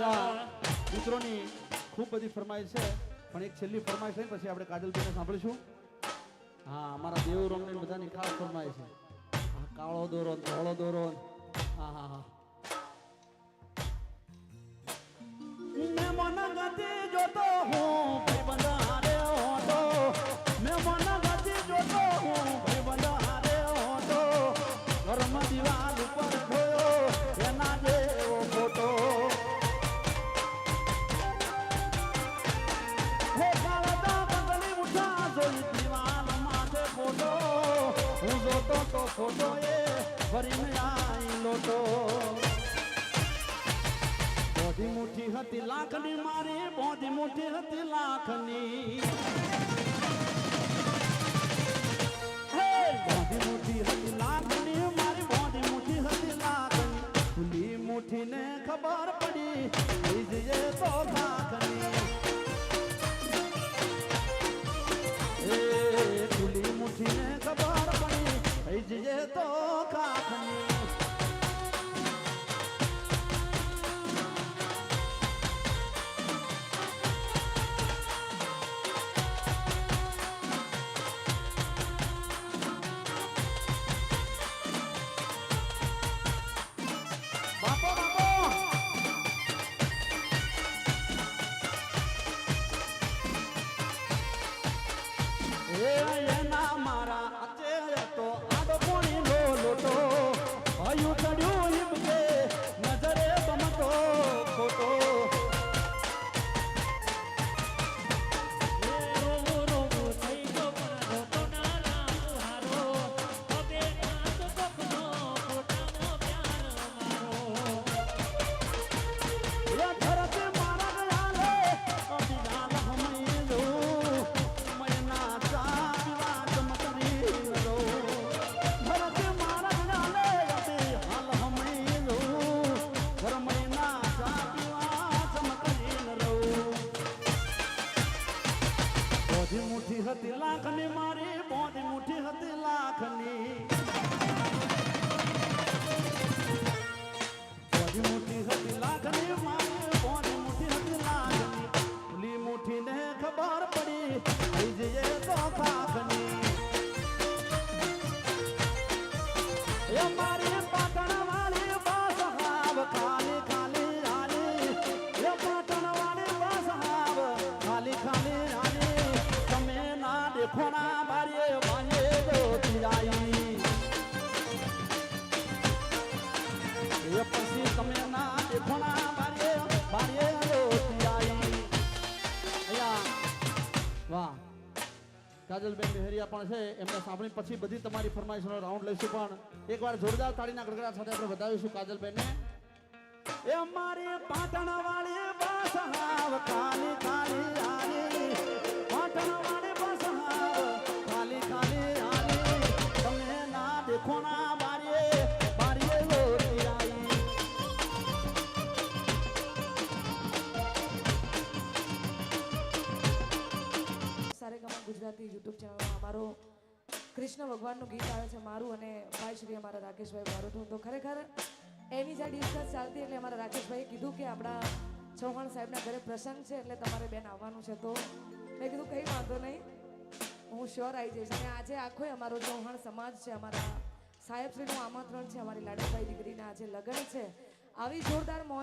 બધા મિત્રોની ખૂબ બધી ફરમાઈશ છે. પણ એક છેલ્લી ફરમાઈશ છે પછી આપણે કાજલભાઈને સાંભળીશું. હા, અમારા દેવ રંગની બધાની ખાસ ફરમાઈશ છે. કાળો દોરો, ધોળો દોરો. હા હા હા. જોતો હું ફોટો એ ભરીને આઈ લોટો બોધી મુઠ્ઠી હતી લાખની મારી બોધી મુઠ્ઠી હતી લાખની তো બોધી મુઠ્ઠી હતી લાખની, મારી મોઢી મુઠ્ઠી હતી લાખની. મોઢી મુઠ્ઠી હતી લાખની, મારી મોઢી મુઠ્ઠી હતી લાખની. ઓલી મુઠ્ઠીને ખબર પડી. ના બારીએ વાંજે જોતી આવી એ પછી તમે ના દેખો ના બારીએ બારીએ જોતી આવી અહીંયા, વાહ. કાજલબેન બહેરિયા પણ છે, એમને સાંભળી પછી બધી તમારી ફરમાઈશનો રાઉન્ડ લઈશું પણ એકવાર જોરદાર તાળીના ગડગડા સાથે આપણે બતાવીશું કાજલબેનને. એ મારી પાટણ વાળી પાટણ વાળી ગુજરાતી યુટ્યુબ ચેનલમાં અમારો કૃષ્ણ ભગવાનનું ગીત આવે છે, મારું અને ભાઈ શ્રી અમારા રાકેશભાઈ મારું તો ખરેખર એની જ્યાં ડિસ્કસ ચાલતી એટલે અમારા રાકેશભાઈએ કીધું કે આપણા ચૌહાણ સાહેબના ઘરે પ્રસંગ છે એટલે તમારે બેન આવવાનું છે. તો મેં કીધું કંઈ વાંધો નહીં, હું શ્યોર આવી જઈશ. અને આજે આખો અમારો ચૌહાણ સમાજ છે, અમારા સાહેબશ્રીનું આમંત્રણ છે, અમારી લાડકભાઈ દીકરીના આજે લગ્ન છે. આવી જોરદાર મોજ